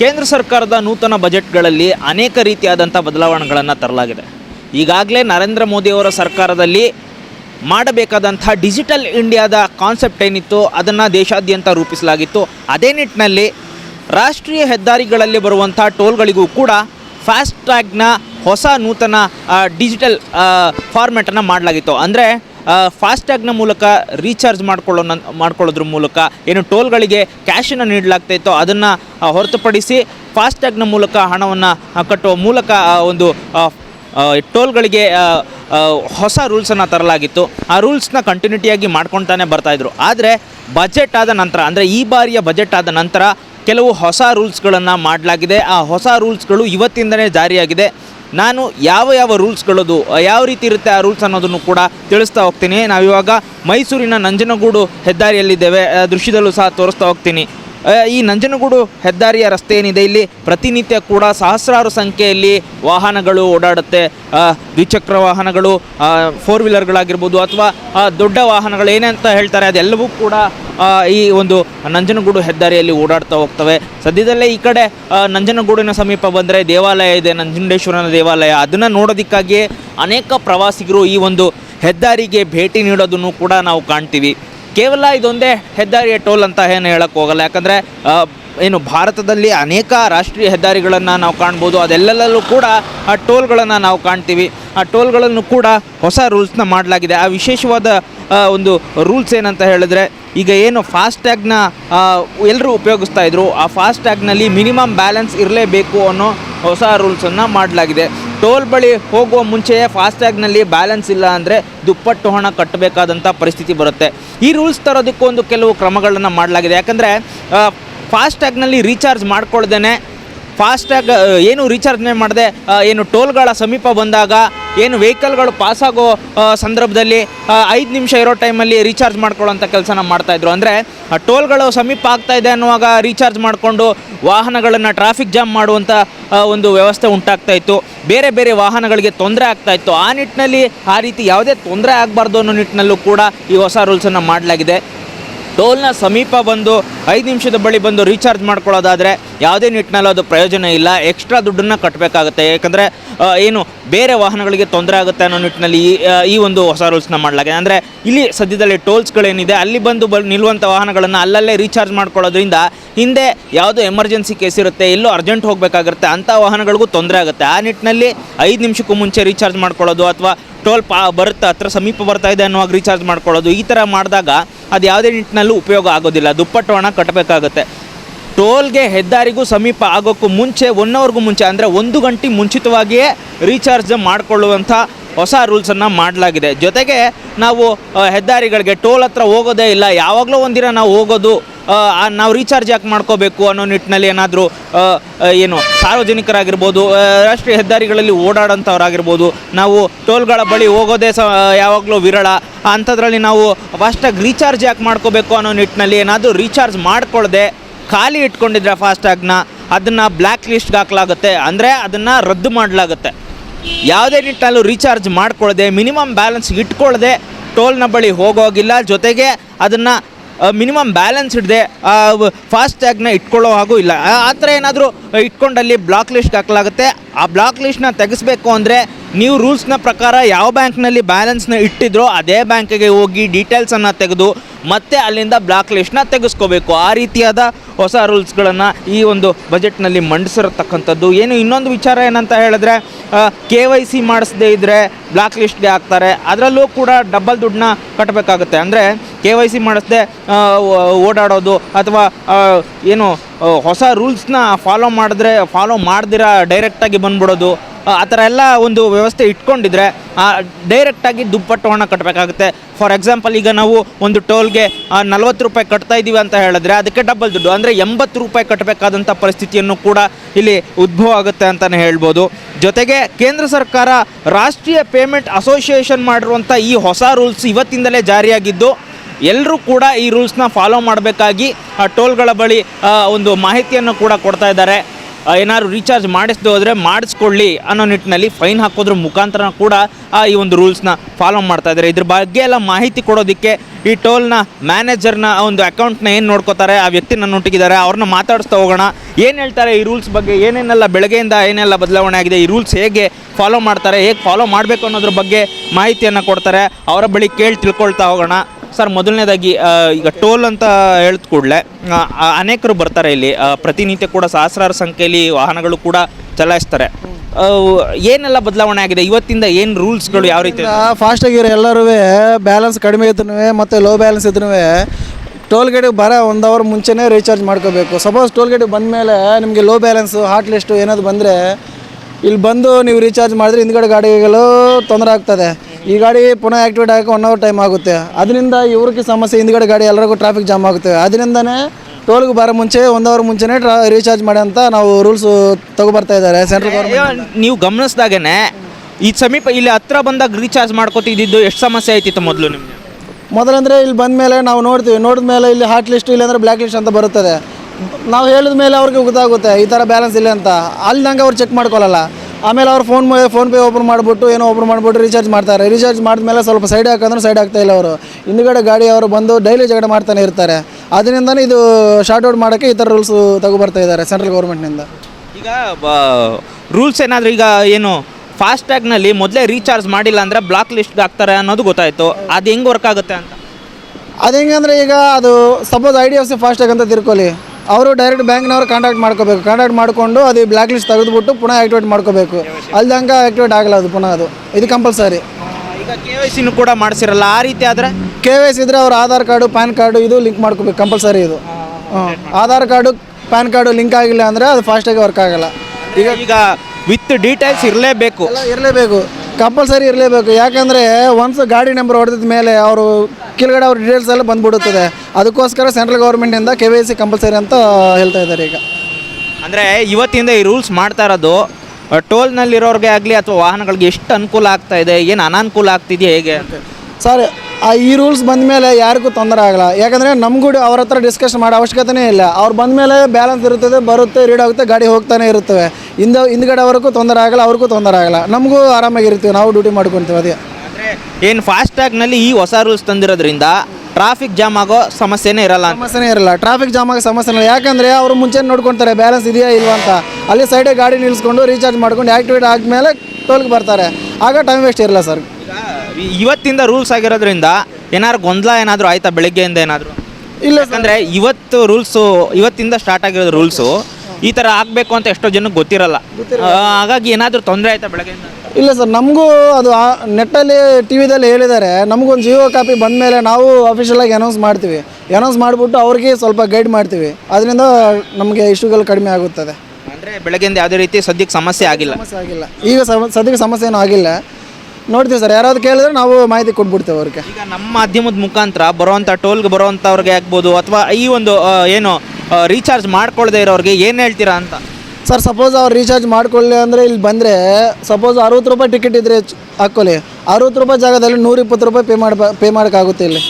ಕೇಂದ್ರ ಸರ್ಕಾರದ ನೂತನ ಬಜೆಟ್ಗಳಲ್ಲಿ ಅನೇಕ ರೀತಿಯಾದಂಥ ಬದಲಾವಣೆಗಳನ್ನು ತರಲಾಗಿದೆ. ಈಗಾಗಲೇ ನರೇಂದ್ರ ಮೋದಿಯವರ ಸರ್ಕಾರದಲ್ಲಿ ಮಾಡಬೇಕಾದಂಥ ಡಿಜಿಟಲ್ ಇಂಡಿಯಾದ ಕಾನ್ಸೆಪ್ಟ್ ಏನಿತ್ತು ಅದನ್ನು ದೇಶಾದ್ಯಂತ ರೂಪಿಸಲಾಗಿತ್ತು. ಅದೇ ನಿಟ್ಟಿನಲ್ಲಿ ರಾಷ್ಟ್ರೀಯ ಹೆದ್ದಾರಿಗಳಲ್ಲಿ ಬರುವಂಥ ಟೋಲ್ಗಳಿಗೂ ಕೂಡ ಫಾಸ್ಟ್ ಟ್ಯಾಗ್ನ ಹೊಸ ನೂತನ ಡಿಜಿಟಲ್ ಫಾರ್ಮೆಟನ್ನು ಮಾಡಲಾಗಿತ್ತು. ಅಂದರೆ ಫಾಸ್ಟ್ಯಾಗ್ನ ಮೂಲಕ ರೀಚಾರ್ಜ್ ಮಾಡ್ಕೊಳ್ಳೋ ಮಾಡ್ಕೊಳ್ಳೋದ್ರ ಮೂಲಕ ಏನು ಟೋಲ್ಗಳಿಗೆ ಕ್ಯಾಶನ್ನು ನೀಡಲಾಗ್ತಾ ಇತ್ತೋ ಅದನ್ನು ಹೊರತುಪಡಿಸಿ ಫಾಸ್ಟ್ಯಾಗ್ನ ಮೂಲಕ ಹಣವನ್ನು ಕಟ್ಟುವ ಮೂಲಕ ಒಂದು ಟೋಲ್ಗಳಿಗೆ ಹೊಸ ರೂಲ್ಸನ್ನು ತರಲಾಗಿತ್ತು. ಆ ರೂಲ್ಸ್ನ ಕಂಟಿನ್ಯೂಟಿಯಾಗಿ ಮಾಡ್ಕೊತಾನೆ ಬರ್ತಾಯಿದ್ರು ಆದರೆ ಬಜೆಟ್ ಆದ ನಂತರ, ಅಂದರೆ ಈ ಬಾರಿಯ ಬಜೆಟ್ ಆದ ನಂತರ ಕೆಲವು ಹೊಸ ರೂಲ್ಸ್ಗಳನ್ನು ಮಾಡಲಾಗಿದೆ. ಆ ಹೊಸ ರೂಲ್ಸ್ಗಳು ಇವತ್ತಿಂದಲೇ ಜಾರಿಯಾಗಿದೆ. ನಾನು ಯಾವ ಯಾವ ರೂಲ್ಸ್ಗಳದು ಯಾವ ರೀತಿ ಇರುತ್ತೆ ಆ ರೂಲ್ಸ್ ಅನ್ನೋದನ್ನು ಕೂಡ ತಿಳಿಸ್ತಾ ಹೋಗ್ತೀನಿ. ನಾವಿವಾಗ ಮೈಸೂರಿನ ನಂಜನಗೂಡು ಹೆದ್ದಾರಿಯಲ್ಲಿದ್ದೇವೆ. ದೃಶ್ಯದಲ್ಲೂ ಸಹ ತೋರಿಸ್ತಾ ಹೋಗ್ತೀನಿ. ಈ ನಂಜನಗೂಡು ಹೆದ್ದಾರಿಯ ರಸ್ತೆ ಏನಿದೆ ಇಲ್ಲಿ? ಪ್ರತಿನಿತ್ಯ ಕೂಡ ಸಹಸ್ರಾರು ಸಂಖ್ಯೆಯಲ್ಲಿ ವಾಹನಗಳು ಓಡಾಡುತ್ತೆ. ದ್ವಿಚಕ್ರ ವಾಹನಗಳು ಫೋರ್ ವೀಲರ್ಗಳಾಗಿರ್ಬೋದು ಅಥವಾ ದೊಡ್ಡ ವಾಹನಗಳು ಏನಂತ ಹೇಳ್ತಾರೆ, ಅದೆಲ್ಲವೂ ಕೂಡ ಈ ಒಂದು ನಂಜನಗೂಡು ಹೆದ್ದಾರಿಯಲ್ಲಿ ಓಡಾಡ್ತಾ ಹೋಗ್ತವೆ. ಸದ್ಯದಲ್ಲೇ ಈ ಕಡೆ ನಂಜನಗೂಡಿನ ಸಮೀಪ ಬಂದರೆ ದೇವಾಲಯ ಇದೆ, ನಂಜುಂಡೇಶ್ವರನ ದೇವಾಲಯ. ಅದನ್ನು ನೋಡೋದಕ್ಕಾಗಿಯೇ ಅನೇಕ ಪ್ರವಾಸಿಗರು ಈ ಒಂದು ಹೆದ್ದಾರಿಗೆ ಭೇಟಿ ನೀಡೋದನ್ನು ಕೂಡ ನಾವು ಕಾಣ್ತೀವಿ. ಕೇವಲ ಇದೊಂದೇ ಹೆದ್ದಾರಿಯ ಟೋಲ್ ಅಂತ ಏನು ಹೇಳಕ್ಕೆ ಹೋಗಲ್ಲ. ಯಾಕಂದರೆ ಏನು ಭಾರತದಲ್ಲಿ ಅನೇಕ ರಾಷ್ಟ್ರೀಯ ಹೆದ್ದಾರಿಗಳನ್ನು ನಾವು ಕಾಣ್ಬೋದು. ಅದೆಲ್ಲದಲ್ಲೂ ಕೂಡ ಆ ಟೋಲ್ಗಳನ್ನು ನಾವು ಕಾಣ್ತೀವಿ. ಆ ಟೋಲ್ಗಳನ್ನು ಕೂಡ ಹೊಸ ರೂಲ್ಸ್ನ ಮಾಡಲಾಗಿದೆ. ಆ ವಿಶೇಷವಾದ ಒಂದು ರೂಲ್ಸ್ ಏನಂತ ಹೇಳಿದ್ರೆ, ಈಗ ಏನು ಫಾಸ್ಟ್ಯಾಗ್ನ ಎಲ್ಲರೂ ಉಪಯೋಗಿಸ್ತಾ ಇದ್ರು, ಆ ಫಾಸ್ಟ್ಯಾಗ್ನಲ್ಲಿ ಮಿನಿಮಮ್ ಬ್ಯಾಲೆನ್ಸ್ ಇರಲೇಬೇಕು ಅನ್ನೋ ಹೊಸ ರೂಲ್ಸನ್ನು ಮಾಡಲಾಗಿದೆ. ಟೋಲ್ ಬಳಿ ಹೋಗುವ ಮುಂಚೆಯೇ ಫಾಸ್ಟ್ಯಾಗ್ನಲ್ಲಿ ಬ್ಯಾಲೆನ್ಸ್ ಇಲ್ಲ ಅಂದರೆ ದುಪ್ಪಟ್ಟು ಹಣ ಕಟ್ಟಬೇಕಾದಂಥ ಪರಿಸ್ಥಿತಿ ಬರುತ್ತೆ. ಈ ರೂಲ್ಸ್ ತರೋದಕ್ಕೂ ಒಂದು ಕೆಲವು ಕ್ರಮಗಳನ್ನು ಮಾಡಲಾಗಿದೆ. ಯಾಕಂದರೆ ಫಾಸ್ಟ್ಯಾಗ್ನಲ್ಲಿ ರೀಚಾರ್ಜ್ ಮಾಡ್ಕೊಳ್ದೇ ಫಾಸ್ಟ್ಯಾಗ್ ಏನು ರೀಚಾರ್ಜ್ನೇ ಮಾಡದೆ ಏನು ಟೋಲ್ಗಳ ಸಮೀಪ ಬಂದಾಗ ಏನು ವೆಹಿಕಲ್ಗಳು ಪಾಸ್ ಆಗೋ ಸಂದರ್ಭದಲ್ಲಿ ಐದು ನಿಮಿಷ ಇರೋ ಟೈಮಲ್ಲಿ ರೀಚಾರ್ಜ್ ಮಾಡ್ಕೊಳ್ಳೋಂಥ ಕೆಲಸನ ಮಾಡ್ತಾಯಿದ್ರು ಅಂದರೆ ಟೋಲ್ಗಳು ಸಮೀಪ ಆಗ್ತಾ ಇದೆ ಅನ್ನುವಾಗ ರೀಚಾರ್ಜ್ ಮಾಡಿಕೊಂಡು ವಾಹನಗಳನ್ನು ಟ್ರಾಫಿಕ್ ಜಾಮ್ ಮಾಡುವಂಥ ಒಂದು ವ್ಯವಸ್ಥೆ ಉಂಟಾಗ್ತಾ ಇತ್ತು. ಬೇರೆ ಬೇರೆ ವಾಹನಗಳಿಗೆ ತೊಂದರೆ ಆಗ್ತಾ ಇತ್ತು. ಆ ನಿಟ್ಟಿನಲ್ಲಿ ಆ ರೀತಿ ಯಾವುದೇ ತೊಂದರೆ ಆಗಬಾರ್ದು ಅನ್ನೋ ನಿಟ್ಟಿನಲ್ಲೂ ಕೂಡ ಈ ಹೊಸ ರೂಲ್ಸನ್ನು ಮಾಡಲಾಗಿದೆ. ಟೋಲ್ನ ಸಮೀಪ ಬಂದು ಐದು ನಿಮಿಷದ ಬಳಿ ಬಂದು ರೀಚಾರ್ಜ್ ಮಾಡ್ಕೊಳ್ಳೋದಾದರೆ ಯಾವುದೇ ನಿಟ್ಟಿನಲ್ಲಿ ಅದು ಪ್ರಯೋಜನ ಇಲ್ಲ. ಎಕ್ಸ್ಟ್ರಾ ದುಡ್ಡನ್ನು ಕಟ್ಟಬೇಕಾಗುತ್ತೆ ಯಾಕಂದರೆ ಏನು ಬೇರೆ ವಾಹನಗಳಿಗೆ ತೊಂದರೆ ಆಗುತ್ತೆ ಅನ್ನೋ ನಿಟ್ಟಿನಲ್ಲಿ ಈ ಈ ಒಂದು ಹೊಸ ರೂಲ್ಸ್ನ ಮಾಡಲಾಗಿದೆ. ಅಂದರೆ ಇಲ್ಲಿ ಸದ್ಯದಲ್ಲಿ ಟೋಲ್ಸ್ಗಳೇನಿದೆ ಅಲ್ಲಿ ಬಂದು ಬ ನಿಲ್ಲುವಂಥ ವಾಹನಗಳನ್ನು ಅಲ್ಲಲ್ಲೇ ರೀಚಾರ್ಜ್ ಮಾಡ್ಕೊಳ್ಳೋದ್ರಿಂದ ಹಿಂದೆ ಯಾವುದೋ ಎಮರ್ಜೆನ್ಸಿ ಕೇಸ್ ಇರುತ್ತೆ, ಎಲ್ಲೋ ಅರ್ಜೆಂಟ್ ಹೋಗಬೇಕಾಗಿರುತ್ತೆ ಅಂಥ ವಾಹನಗಳಿಗೂ ತೊಂದರೆ ಆಗುತ್ತೆ. ಆ ನಿಟ್ಟಿನಲ್ಲಿ ಐದು ನಿಮಿಷಕ್ಕೂ ಮುಂಚೆ ರೀಚಾರ್ಜ್ ಮಾಡ್ಕೊಳ್ಳೋದು ಅಥವಾ ಟೋಲ್ ಪಾ ಬರುತ್ತೆ, ಹತ್ರ ಸಮೀಪ ಬರ್ತಾ ಇದೆ ಅನ್ನುವಾಗ ರೀಚಾರ್ಜ್ ಮಾಡ್ಕೊಳ್ಳೋದು, ಈ ಥರ ಮಾಡಿದಾಗ ಅದು ಯಾವುದೇ ನಿಟ್ಟಿನಲ್ಲೂ ಉಪಯೋಗ ಆಗೋದಿಲ್ಲ, ದುಪ್ಪಟ್ಟು ಹಣ ಕಟ್ಟಬೇಕಾಗುತ್ತೆ. ಟೋಲ್ಗೆ ಹೆದ್ದಾರಿಗೂ ಸಮೀಪ ಆಗೋಕ್ಕೂ ಮುಂಚೆ ಒನ್ ಅವರ್ಗೂ ಮುಂಚೆ, ಅಂದರೆ ಒಂದು ಗಂಟೆ ಮುಂಚಿತವಾಗಿಯೇ ರೀಚಾರ್ಜ್ ಮಾಡಿಕೊಳ್ಳುವಂಥ ಹೊಸ ರೂಲ್ಸನ್ನು ಮಾಡಲಾಗಿದೆ. ಜೊತೆಗೆ ನಾವು ಹೆದ್ದಾರಿಗಳಿಗೆ ಟೋಲ್ ಹತ್ರ ಹೋಗೋದೇ ಇಲ್ಲ, ಯಾವಾಗಲೂ ಒಂದಿನ ನಾವು ಹೋಗೋದು ನಾವು ರೀಚಾರ್ಜ್ ಯಾಕೆ ಮಾಡ್ಕೋಬೇಕು ಅನ್ನೋ ನಿಟ್ಟಿನಲ್ಲಿ ಏನಾದರೂ ಏನು ಸಾರ್ವಜನಿಕರಾಗಿರ್ಬೋದು ರಾಷ್ಟ್ರೀಯ ಹೆದ್ದಾರಿಗಳಲ್ಲಿ ಓಡಾಡೋಂಥವ್ರಾಗಿರ್ಬೋದು ನಾವು ಟೋಲ್ಗಳ ಬಳಿ ಹೋಗೋದೇ ಸ ಯಾವಾಗಲೂ ವಿರಳ. ಅಂಥದ್ರಲ್ಲಿ ನಾವು ಫಾಸ್ಟಾಗಿ ರೀಚಾರ್ಜ್ ಯಾಕೆ ಮಾಡ್ಕೋಬೇಕು ಅನ್ನೋ ನಿಟ್ಟಿನಲ್ಲಿ ಏನಾದರೂ ರೀಚಾರ್ಜ್ ಮಾಡ್ಕೊಳ್ಳದೆ ಖಾಲಿ ಇಟ್ಕೊಂಡಿದ್ರೆ ಫಾಸ್ಟ್ಯಾಗ್ನ, ಅದನ್ನು ಬ್ಲ್ಯಾಕ್ ಲಿಸ್ಟ್ಗೆ ಹಾಕಲಾಗುತ್ತೆ. ಅಂದರೆ ಅದನ್ನು ರದ್ದು ಮಾಡಲಾಗುತ್ತೆ. ಯಾವುದೇ ನಿಟ್ಟಿನಲ್ಲೂ ರೀಚಾರ್ಜ್ ಮಾಡ್ಕೊಳ್ಳದೆ ಮಿನಿಮಮ್ ಬ್ಯಾಲೆನ್ಸ್ ಇಟ್ಕೊಳ್ಳದೆ ಟೋಲ್ನ ಬಳಿ ಹೋಗೋಗಿಲ್ಲ. ಜೊತೆಗೆ ಅದನ್ನು ಮಿನಿಮಮ್ ಬ್ಯಾಲೆನ್ಸ್ ಇಡದೆ ಫಾಸ್ಟ್ಯಾಗ್ನ ಇಟ್ಕೊಳ್ಳೋ ಹಾಗೂ ಇಲ್ಲ. ಆ ಥರ ಏನಾದರೂ ಇಟ್ಕೊಂಡಲ್ಲಿ ಬ್ಲಾಕ್ ಲಿಸ್ಟ್ ಹಾಕಲಾಗುತ್ತೆ. ಆ ಬ್ಲಾಕ್ ಲಿಸ್ಟ್ನ ತೆಗೆಸ್ಬೇಕು ಅಂದರೆ ನೀವು ರೂಲ್ಸ್ನ ಪ್ರಕಾರ ಯಾವ ಬ್ಯಾಂಕ್ನಲ್ಲಿ ಬ್ಯಾಲೆನ್ಸ್ನ ಇಟ್ಟಿದ್ರೋ ಅದೇ ಬ್ಯಾಂಕಿಗೆ ಹೋಗಿ ಡೀಟೇಲ್ಸನ್ನು ತೆಗೆದು ಮತ್ತೆ ಅಲ್ಲಿಂದ ಬ್ಲಾಕ್ ಲಿಸ್ಟ್ನ ತೆಗೆಸ್ಕೋಬೇಕು. ಆ ರೀತಿಯಾದ ಹೊಸ ರೂಲ್ಸ್ಗಳನ್ನು ಈ ಒಂದು ಬಜೆಟ್ನಲ್ಲಿ ಮಂಡಿಸಿರತಕ್ಕಂಥದ್ದು. ಏನು ಇನ್ನೊಂದು ವಿಚಾರ ಏನಂತ ಹೇಳಿದ್ರೆ ಕೆ ವೈ ಸಿ ಮಾಡಿಸದೇ ಇದ್ದರೆ ಬ್ಲಾಕ್ ಲಿಸ್ಟ್ಗೆ ಹಾಕ್ತಾರೆ. ಅದರಲ್ಲೂ ಕೂಡ ಡಬಲ್ ದುಡ್ಡನ್ನ ಕಟ್ಟಬೇಕಾಗುತ್ತೆ ಅಂದರೆ ಕೆ ವೈ ಸಿ ಮಾಡಿಸದೆ ಓಡಾಡೋದು ಅಥವಾ ಏನು ಹೊಸ ರೂಲ್ಸ್ನ ಫಾಲೋ ಮಾಡಿದ್ರೆ, ಫಾಲೋ ಮಾಡ್ದಿರ ಡೈರೆಕ್ಟಾಗಿ ಬಂದ್ಬಿಡೋದು. ಆ ಥರ ಎಲ್ಲ ಒಂದು ವ್ಯವಸ್ಥೆ ಇಟ್ಕೊಂಡಿದ್ರೆ ಡೈರೆಕ್ಟಾಗಿ ದುಪ್ಪಟ್ಟು ಹಣ ಕಟ್ಟಬೇಕಾಗುತ್ತೆ ಫಾರ್ ಎಕ್ಸಾಂಪಲ್ ಈಗ ನಾವು ಒಂದು ಟೋಲ್ಗೆ ನಲ್ವತ್ತು ರೂಪಾಯಿ ಕಟ್ತಾ ಇದ್ದೀವಿ ಅಂತ ಹೇಳಿದ್ರೆ ಅದಕ್ಕೆ ಡಬಲ್ ದುಡ್ಡು. ಅಂದರೆ ಎಂಬತ್ತು ರೂಪಾಯಿ ಕಟ್ಟಬೇಕಾದಂಥ ಪರಿಸ್ಥಿತಿಯನ್ನು ಕೂಡ ಇಲ್ಲಿ ಉದ್ಭವ ಆಗುತ್ತೆ ಅಂತಲೇ ಹೇಳ್ಬೋದು. ಜೊತೆಗೆ ಕೇಂದ್ರ ಸರ್ಕಾರ ರಾಷ್ಟ್ರೀಯ ಪೇಮೆಂಟ್ ಅಸೋಸಿಯೇಷನ್ ಮಾಡಿರುವಂಥ ಈ ಹೊಸ ರೂಲ್ಸ್ ಇವತ್ತಿಂದಲೇ ಜಾರಿಯಾಗಿದ್ದು ಎಲ್ಲರೂ ಕೂಡ ಈ ರೂಲ್ಸ್ನ ಫಾಲೋ ಮಾಡಬೇಕಾಗಿ, ಆ, ಟೋಲ್ಗಳ ಬಳಿ ಒಂದು ಮಾಹಿತಿಯನ್ನು ಕೂಡ ಕೊಡ್ತಾ ಇದ್ದಾರೆ. ಏನಾದ್ರು ರೀಚಾರ್ಜ್ ಮಾಡಿಸ್ದು ಹೋದರೆ ಮಾಡಿಸ್ಕೊಳ್ಳಿ ಅನ್ನೋ ನಿಟ್ಟಿನಲ್ಲಿ ಫೈನ್ ಹಾಕೋದ್ರ ಮುಖಾಂತರ ಕೂಡ ಆ, ಈ ಒಂದು ರೂಲ್ಸ್ನ ಫಾಲೋ ಮಾಡ್ತಾ ಇದ್ದಾರೆ. ಇದ್ರ ಬಗ್ಗೆ ಎಲ್ಲ ಮಾಹಿತಿ ಕೊಡೋದಕ್ಕೆ ಈ ಟೋಲ್ನ ಮ್ಯಾನೇಜರ್ನ ಒಂದು ಅಕೌಂಟ್ನ ಏನು ನೋಡ್ಕೋತಾರೆ ಆ ವ್ಯಕ್ತಿ ನೋಟಿಗಿದ್ದಾರೆ ಅವ್ರನ್ನ ಮಾತಾಡಿಸ್ತಾ ಹೋಗೋಣ. ಏನು ಹೇಳ್ತಾರೆ ಈ ರೂಲ್ಸ್ ಬಗ್ಗೆ ಏನೇನೆಲ್ಲ ಬೆಳಗ್ಗೆಯಿಂದ ಏನೆಲ್ಲ ಬದಲಾವಣೆ ಆಗಿದೆ ಈ ರೂಲ್ಸ್ ಹೇಗೆ ಫಾಲೋ ಮಾಡ್ತಾರೆ ಹೇಗೆ ಫಾಲೋ ಮಾಡಬೇಕು ಅನ್ನೋದ್ರ ಬಗ್ಗೆ ಮಾಹಿತಿಯನ್ನು ಕೊಡ್ತಾರೆ. ಅವರ ಬಳಿ ಕೇಳಿ ತಿಳ್ಕೊಳ್ತಾ ಹೋಗೋಣ. ಸರ್, ಮೊದಲನೇದಾಗಿ ಈಗ ಟೋಲ್ ಅಂತ ಹೇಳಿದ ಕೂಡಲೇ ಅನೇಕರು ಬರ್ತಾರೆ ಇಲ್ಲಿ. ಪ್ರತಿನಿತ್ಯ ಕೂಡ ಸಹಸ್ರಾರು ಸಂಖ್ಯೆಯಲ್ಲಿ ವಾಹನಗಳು ಕೂಡ ಚಲಾಯಿಸ್ತಾರೆ. ಏನೆಲ್ಲ ಬದಲಾವಣೆ ಆಗಿದೆ? ಇವತ್ತಿಂದ ಏನು ರೂಲ್ಸ್ಗಳು ಯಾವ ರೀತಿ ಫಾಸ್ಟ್ ಆಗಿರೋ ಎಲ್ಲರೂ ಬ್ಯಾಲೆನ್ಸ್ ಕಡಿಮೆ ಇದ್ರೂ ಮತ್ತು ಲೋ ಬ್ಯಾಲೆನ್ಸ್ ಇದ್ರೂ ಟೋಲ್ ಗೇಟಿಗೆ ಬರ ಒಂದು ಅವರ್ ಮುಂಚೆನೇ ರೀಚಾರ್ಜ್ ಮಾಡ್ಕೋಬೇಕು. ಸಪೋಸ್ ಟೋಲ್ ಗೇಟಿಗೆ ಬಂದಮೇಲೆ ನಿಮಗೆ ಲೋ ಬ್ಯಾಲೆನ್ಸು, ಹಾಟ್ ಲಿಸ್ಟು ಏನಾದರೂ ಬಂದರೆ, ಇಲ್ಲಿ ಬಂದು ನೀವು ರೀಚಾರ್ಜ್ ಮಾಡಿದ್ರೆ ಹಿಂದ್ಗಡೆ ಗಾಡಿಗಳು ತೊಂದರೆ ಆಗ್ತದೆ. ಈ ಗಾಡಿ ಪುನಃ ಆ್ಯಕ್ಟಿವೇಟ್ ಆಗೋಕೆ ಒನ್ ಅವರ್ ಟೈಮ್ ಆಗುತ್ತೆ. ಅದರಿಂದ ಇವ್ರಿಗೆ ಸಮಸ್ಯೆ ಹಿಂದ್ಗಡೆ ಗಾಡಿ ಎಲ್ಲರಿಗೂ ಟ್ರಾಫಿಕ್ ಜಾಮ್ ಆಗುತ್ತೆ. ಅದರಿಂದನೇ ಟೋಲ್ಗೆ ಬರೋ ಮುಂಚೆ ಒಂದು ಅವರ್ ಮುಂಚೆನೇ ಟ್ರಾ ರೀಚಾರ್ಜ್ ಮಾಡಿ ಅಂತ ನಾವು ರೂಲ್ಸು ತಗೊಬರ್ತಾ ಇದ್ದಾರೆ ಸೆಂಟ್ರಲ್ ಗೌರ್ಮೆಂಟ್ ನೀವು ಗಮನಿಸಿದಾಗೇ ಈ ಸಮೀಪ ಇಲ್ಲಿ ಹತ್ರ ಬಂದಾಗ ರೀಚಾರ್ಜ್ ಮಾಡ್ಕೋತಿದ್ದು ಎಷ್ಟು ಸಮಸ್ಯೆ ಆಯ್ತಿತ್ತು ಮೊದಲು ನಿಮಗೆ? ಮೊದಲಂದರೆ ಇಲ್ಲಿ ಬಂದ ಮೇಲೆ ನಾವು ನೋಡ್ತೀವಿ ನೋಡಿದ ಮೇಲೆ ಇಲ್ಲಿ ಹಾಟ್ ಲಿಸ್ಟ್ ಇಲ್ಲಾಂದ್ರೆ ಬ್ಲ್ಯಾಕ್ ಲಿಸ್ಟ್ ಅಂತ ಬರುತ್ತದೆ. ನಾವು ಹೇಳಿದ ಮೇಲೆ ಅವ್ರಿಗೆ ಗೊತ್ತಾಗುತ್ತೆ ಈ ಥರ ಬ್ಯಾಲೆನ್ಸ್ ಇಲ್ಲ ಅಂತ. ಅಲ್ಲಿದಂಗೆ ಅವ್ರು ಚೆಕ್ ಮಾಡ್ಕೊಳ್ಳಲ್ಲ. ಆಮೇಲೆ ಅವ್ರು ಫೋನ್ ಫೋನ್ ಪೇ ಓಪನ್ ಮಾಡಿಬಿಟ್ಟು ಏನೋ ಓಪನ್ ಮಾಡಿಬಿಟ್ಟು ರೀಚಾರ್ಜ್ ಮಾಡ್ತಾರೆ. ರೀಚಾರ್ಜ್ ಮಾಡಿದ್ಮೇಲೆ ಸ್ವಲ್ಪ ಸೈಡ್ ಹಾಕಂದ್ರೆ ಸೈಡ್ ಆಗ್ತಾ ಇಲ್ಲ ಅವರು. ಹಿಂದುಗಡೆ ಗಾಡಿ ಅವರು ಬಂದು ಡೈಲಿ ಜಗಡೆ ಮಾಡ್ತಾನೆ ಇರ್ತಾರೆ. ಅದರಿಂದನೇ ಇದು ಶಾರ್ಟ್ ಔಟ್ ಮಾಡೋಕ್ಕೆ ಈ ಥರ ರೂಲ್ಸ್ ತಗೊಬರ್ತಾ ಇದ್ದಾರೆ ಸೆಂಟ್ರಲ್ ಗೌರ್ಮೆಂಟ್ನಿಂದ ಈಗ ರೂಲ್ಸ್ ಏನಾದರೂ ಈಗ ಏನು ಫಾಸ್ಟ್ಯಾಗ್ನಲ್ಲಿ ಮೊದಲೇ ರೀಚಾರ್ಜ್ ಮಾಡಿಲ್ಲ ಅಂದರೆ ಬ್ಲಾಕ್ ಲಿಸ್ಟ್ಗೆ ಹಾಕ್ತಾರೆ ಅನ್ನೋದು ಗೊತ್ತಾಯಿತು. ಅದು ಹೆಂಗೆ ವರ್ಕ್ ಆಗುತ್ತೆ ಅಂತ? ಅದು ಹೆಂಗಂದ್ರೆ ಅಂದರೆ ಈಗ ಅದು suppose I D F C FASTag ಅಂತ ತಿರ್ಕೊಳ್ಳಿ. ಅವರು ಡೈರೆಕ್ಟ್ ಬ್ಯಾಂಕ್ನವರು ಕಾಂಟ್ಯಾಕ್ಟ್ ಮಾಡ್ಕೋಬೇಕು. ಕಾಂಟ್ಯಾಕ್ಟ್ ಮಾಡಿಕೊಂಡು ಅದು ಬ್ಲ್ಯಾಕ್ ಲಿಸ್ಟ್ ತೆಗೆದುಬಿಟ್ಟು ಪುನಃ ಆಕ್ಟಿವೇಟ್ ಮಾಡ್ಕೋಬೇಕು. ಅಲ್ದಂಗೆ ಆಕ್ಟಿವೇಟ್ ಆಗಲ್ಲ ಅದು ಪುನಃ ಅದು. ಇದು ಕಂಪಲ್ಸರಿ ಈಗ ಕೆ ವೈ ಸಿನೂ ಕೂಡ ಮಾಡಿಸಿರಲ್ಲ. ಆ ರೀತಿ ಆದರೆ? ಕೆ ವೈ ಸಿ ಇದ್ದರೆ ಅವ್ರ ಆಧಾರ್ ಕಾರ್ಡು ಪ್ಯಾನ್ ಕಾರ್ಡು ಇದು ಲಿಂಕ್ ಮಾಡ್ಕೋಬೇಕು. ಕಂಪಲ್ಸರಿ ಇದು. Aadhaar card PAN card link ಆಗಿಲ್ಲ ಅಂದರೆ ಅದು ಫಾಸ್ಟಾಗಿ ವರ್ಕ್ ಆಗಲ್ಲ. ಈಗ ಈಗ ವಿತ್ ಡೀಟೇಲ್ಸ್ ಇರಲೇಬೇಕು. ಎಲ್ಲ ಇರಲೇಬೇಕು. ಕಂಪಲ್ಸರಿ ಇರಲೇಬೇಕು. ಯಾಕಂದರೆ ಒನ್ಸ್ ಗಾಡಿ ನಂಬರ್ ಹೊಡೆದ ಮೇಲೆ ಅವರು ಕೆಳಗಡೆ ಅವ್ರ ಡೀಟೇಲ್ಸ್ ಎಲ್ಲ ಬಂದ್ಬಿಡುತ್ತದೆ. ಅದಕ್ಕೋಸ್ಕರ ಸೆಂಟ್ರಲ್ ಗೌರ್ಮೆಂಟಿಂದ ಕೆ ವೈ ಸಿ ಕಂಪಲ್ಸರಿ ಅಂತ ಹೇಳ್ತಾ ಇದ್ದಾರೆ ಈಗ. ಅಂದರೆ ಇವತ್ತಿಂದ ಈ ರೂಲ್ಸ್ ಮಾಡ್ತಾ ಇರೋದು ಟೋಲ್ನಲ್ಲಿರೋರಿಗೆ ಆಗಲಿ ಅಥವಾ ವಾಹನಗಳಿಗೆ ಎಷ್ಟು ಅನುಕೂಲ ಆಗ್ತಾ ಇದೆ ಏನು ಅನಾನುಕೂಲ ಆಗ್ತಿದೆಯಾ ಹೇಗೆ ಅಂತ ಸರ್ ಆ ಈ ರೂಲ್ಸ್ ಬಂದ ಮೇಲೆ ಯಾರಿಗೂ ತೊಂದರೆ ಆಗಲ್ಲ. ಯಾಕಂದರೆ ನಮಗೂ ಅವ್ರ ಹತ್ರ ಡಿಸ್ಕಷನ್ ಮಾಡೋ ಅವಶ್ಯಕತೆನೇ ಇಲ್ಲ. ಅವ್ರು ಬಂದ ಮೇಲೆ ಬ್ಯಾಲೆನ್ಸ್ ಇರುತ್ತದೆ ಬರುತ್ತೆ ರೀಡ್ ಆಗುತ್ತೆ ಗಾಡಿ ಹೋಗ್ತಾನೆ ಇರುತ್ತವೆ. ಹಿಂದೆ ಹಿಂದ್ಗಡೆ ಅವ್ರಿಗೂ ತೊಂದರೆ ಆಗಲ್ಲ ಅವ್ರಿಗೂ ತೊಂದರೆ ಆಗಲ್ಲ. ನಮಗೂ ಆರಾಮಾಗಿರ್ತೀವಿ ನಾವು ಡ್ಯೂಟಿ ಮಾಡ್ಕೊತೀವಿ ಅದೇ. ಏನು ಫಾಸ್ಟ್ಯಾಗ್ನಲ್ಲಿ ಈ ಹೊಸ ರೂಲ್ಸ್ ತಂದಿರೋದ್ರಿಂದ ಟ್ರಾಫಿಕ್ ಜಾಮ್ ಆಗೋ ಸಮಸ್ಯೆನೇ ಇರಲ್ಲ ಸಮಸ್ಯೆನೇ ಇರಲ್ಲ. ಟ್ರಾಫಿಕ್ ಜಾಮ್ ಆಗೋ ಸಮಸ್ಯೆ ಇಲ್ಲ. ಯಾಕಂದರೆ ಅವರು ಮುಂಚೆ ನೋಡ್ಕೊತಾರೆ ಬ್ಯಾಲೆನ್ಸ್ ಇದೆಯಾ ಇಲ್ವಾ ಅಂತ. ಅಲ್ಲಿ ಸೈಡೇ ಗಾಡಿ ನಿಲ್ಲಿಸ್ಕೊಂಡು ರೀಚಾರ್ಜ್ ಮಾಡ್ಕೊಂಡು ಆ್ಯಕ್ಟಿವೇಟ್ ಆದಮೇಲೆ ಟೋಲ್ಗೆ ಬರ್ತಾರೆ. ಆಗ ಟೈಮ್ ವೇಸ್ಟ್ ಇರಲ್ಲ ಸರ್. ಇವತ್ತಿಂದ ರೂಲ್ಸ್ ಆಗಿರೋದ್ರಿಂದ ಏನಾದ್ರು ಗೊಂದಲ ಏನಾದರೂ ಆಯ್ತಾ ಬೆಳಗ್ಗೆಯಿಂದ ಏನಾದರೂ? ಇಲ್ಲ ಯಾಕಂದರೆ ಇವತ್ತು ರೂಲ್ಸು ಇವತ್ತಿಂದ ಸ್ಟಾರ್ಟ್ ಆಗಿರೋದು ರೂಲ್ಸು. ಈ ಥರ ಆಗಬೇಕು ಅಂತ ಎಷ್ಟೋ ಜನಕ್ಕೆ ಗೊತ್ತಿರಲ್ಲ. ಆ, ಹಾಗಾಗಿ ಏನಾದರೂ ತೊಂದರೆ ಆಯ್ತಾ ಬೆಳಗ್ಗೆಯಿಂದ? ಇಲ್ಲ ಸರ್ ನಮಗೂ ಅದು ನೆಟ್ಟಲ್ಲಿ ಟಿ ವಿದಲ್ಲಿ ಹೇಳಿದ್ದಾರೆ. ನಮಗೊಂದು ಜಿಯೋ ಕಾಪಿ ಬಂದ ಮೇಲೆ ನಾವು ಅಫಿಷಿಯಲಾಗಿ ಅನೌನ್ಸ್ ಮಾಡ್ತೀವಿ. ಅನೌನ್ಸ್ ಮಾಡಿಬಿಟ್ಟು ಅವ್ರಿಗೆ ಸ್ವಲ್ಪ ಗೈಡ್ ಮಾಡ್ತೀವಿ. ಅದರಿಂದ ನಮಗೆ ಇಶ್ಯೂಗಳು ಕಡಿಮೆ ಆಗುತ್ತದೆ. ಅಂದರೆ ಬೆಳಗ್ಗೆಯಿಂದ ಯಾವುದೇ ರೀತಿ ಸದ್ಯಕ್ಕೆ ಸಮಸ್ಯೆ ಆಗಿಲ್ಲ. ಸಮಸ್ಯೆ ಆಗಿಲ್ಲ. ಈಗ ಸಮ ಸದ್ಯಕ್ಕೆ ಸಮಸ್ಯೆ ಏನೂ ಆಗಿಲ್ಲ. ನೋಡ್ತೀವಿ ಸರ್. ಯಾರಾದ್ರೂ ಕೇಳಿದ್ರೆ ನಾವು ಮಾಹಿತಿ ಕೊಟ್ಬಿಡ್ತೇವೆ ಅವ್ರಿಗೆ. ಈಗ ನಮ್ಮ ಮಾಧ್ಯಮದ ಮುಖಾಂತರ ಬರುವಂಥ ಟೋಲ್ಗೆ ಬರುವಂಥವ್ರಿಗೆ ಆಗ್ಬೋದು ಅಥವಾ ಈ ಒಂದು ಆ, ಏನು ರೀಚಾರ್ಜ್ ಮಾಡ್ಕೊಳ್ಳದೆ ಇರೋರಿಗೆ ಏನು ಹೇಳ್ತೀರಾ ಅಂತ? ಸರ್ ಸಪೋಸ್ ಅವ್ರು ರೀಚಾರ್ಜ್ ಮಾಡ್ಕೊಳ್ಳಿ ಅಂದರೆ ಇಲ್ಲಿ ಬಂದರೆ ಸಪೋಸ್ ಅರವತ್ತು ರೂಪಾಯಿ ಟಿಕೆಟ್ ಇದ್ದರೆ ಹಾಕ್ಕೊಳ್ಳಿ. ಅರವತ್ತು ರೂಪಾಯಿ ಜಾಗದಲ್ಲಿ ನೂರ ಇಪ್ಪತ್ತು ರೂಪಾಯಿ ಪೇ ಮಾಡಿ ಪೇ ಮಾಡೋಕ್ಕಾಗುತ್ತೆ ಇಲ್ಲಿ.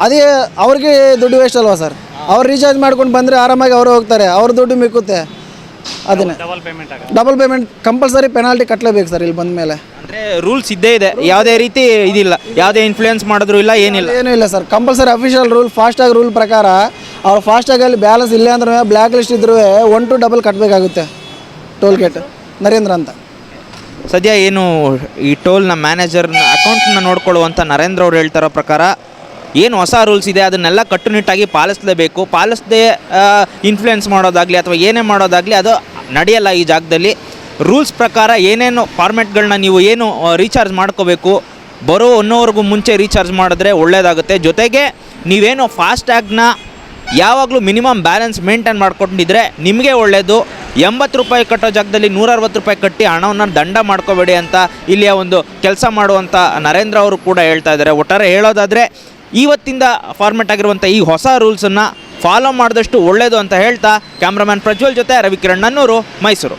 ಅದೇ ಅವ್ರಿಗೆ ದುಡ್ಡು ವೇಸ್ಟ್ ಅಲ್ವಾ ಸರ್? ಅವ್ರು ರೀಚಾರ್ಜ್ ಮಾಡ್ಕೊಂಡು ಬಂದರೆ ಆರಾಮಾಗಿ ಅವರು ಹೋಗ್ತಾರೆ. ಅವ್ರ ದುಡ್ಡು ಮಿಕ್ಕುತ್ತೆ. ಅದನ್ನೇ. ಡಬಲ್ ಪೇಮೆಂಟ್ ಕಂಪಲ್ಸರಿ ಪೆನಾಲ್ಟಿ ಕಟ್ಟಲೇಬೇಕು ಸರ್ ಇಲ್ಲಿ ಬಂದ ಮೇಲೆ ಅಂದರೆ ರೂಲ್ಸ್ ಇದ್ದೇ ಇದೆ. ಯಾವುದೇ ರೀತಿ ಇದಿಲ್ಲ. ಯಾವುದೇ ಇನ್ಫ್ಲೂಯೆನ್ಸ್ ಮಾಡಿದ್ರು ಇಲ್ಲ ಏನಿಲ್ಲ. ಏನೂ ಇಲ್ಲ ಸರ್ ಕಂಪಲ್ಸರಿ ಅಫಿಷಿಯಲ್ ರೂಲ್ ಫಾಸ್ಟಾಗಿ ರೂಲ್ ಪ್ರಕಾರ ಅವ್ರು ಫಾಸ್ಟಾಗಿ ಅಲ್ಲಿ ಬ್ಯಾಲೆನ್ಸ್ ಇಲ್ಲ ಅಂದ್ರೆ ಬ್ಲ್ಯಾಕ್ ಲಿಸ್ಟ್ ಇದ್ರೂ ಒನ್ ಟು ಡಬಲ್ ಕಟ್ಟಬೇಕಾಗುತ್ತೆ ಟೋಲ್ ಗೇಟ್ ನರೇಂದ್ರ ಅಂತ. ಸದ್ಯ ಏನು ಈ ಟೋಲ್ನ ಮ್ಯಾನೇಜರ್ನ ಅಕೌಂಟ್ನ ನೋಡ್ಕೊಳ್ಳುವಂಥ ನರೇಂದ್ರ ಅವ್ರು ಹೇಳ್ತಾರೋ ಪ್ರಕಾರ ಏನು ಹೊಸ ರೂಲ್ಸ್ ಇದೆ, ಅದನ್ನೆಲ್ಲ ಕಟ್ಟುನಿಟ್ಟಾಗಿ ಪಾಲಿಸಲೇಬೇಕು. ಪಾಲಿಸದೆ ಇನ್ಫ್ಲುಯೆನ್ಸ್ ಮಾಡೋದಾಗಲಿ ಅಥವಾ ಏನೇ ಮಾಡೋದಾಗಲಿ ಅದು ನಡೆಯಲ್ಲ ಈ ಜಾಗದಲ್ಲಿ. ರೂಲ್ಸ್ ಪ್ರಕಾರ ಏನೇನು ಫಾರ್ಮೆಟ್ಗಳನ್ನ ನೀವು ಏನು ರೀಚಾರ್ಜ್ ಮಾಡ್ಕೋಬೇಕು, ಬರೋ ಅನ್ನೋವರೆಗೂ ಮುಂಚೆ ರೀಚಾರ್ಜ್ ಮಾಡಿದ್ರೆ ಒಳ್ಳೆಯದಾಗುತ್ತೆ ಜೊತೆಗೆ ನೀವೇನು ಫಾಸ್ಟ್ಯಾಗ್ನ ಯಾವಾಗಲೂ ಮಿನಿಮಮ್ ಬ್ಯಾಲೆನ್ಸ್ ಮೇಂಟೈನ್ ಮಾಡ್ಕೊಂಡಿದ್ರೆ ನಿಮಗೆ ಒಳ್ಳೆಯದು ಎಂಬತ್ತು ರೂಪಾಯಿ ಕಟ್ಟೋ ಜಾಗದಲ್ಲಿ ನೂರ ಅರವತ್ತು ರೂಪಾಯಿ ಕಟ್ಟಿ ಹಣವನ್ನು ದಂಡ ಮಾಡ್ಕೋಬೇಡಿ ಅಂತ ಇಲ್ಲಿಯ ಒಂದು ಕೆಲಸ ಮಾಡುವಂಥ ನರೇಂದ್ರ ಅವರು ಕೂಡ ಹೇಳ್ತಾ ಇದ್ದಾರೆ. ಒಟ್ಟಾರೆ ಹೇಳೋದಾದರೆ ಇವತ್ತಿಂದ ಫಾರ್ಮೆಟ್ ಆಗಿರುವಂಥ ಈ ಹೊಸ ರೂಲ್ಸನ್ನು ಫಾಲೋ ಮಾಡಿದಷ್ಟು ಒಳ್ಳೆಯದು ಅಂತ ಹೇಳ್ತಾ ಕ್ಯಾಮ್ರಾಮ್ಯಾನ್ ಪ್ರಜ್ವಲ್ ಜೊತೆ ರವಿಕಿರಣ್ ನನ್ನೂರು ಮೈಸೂರು.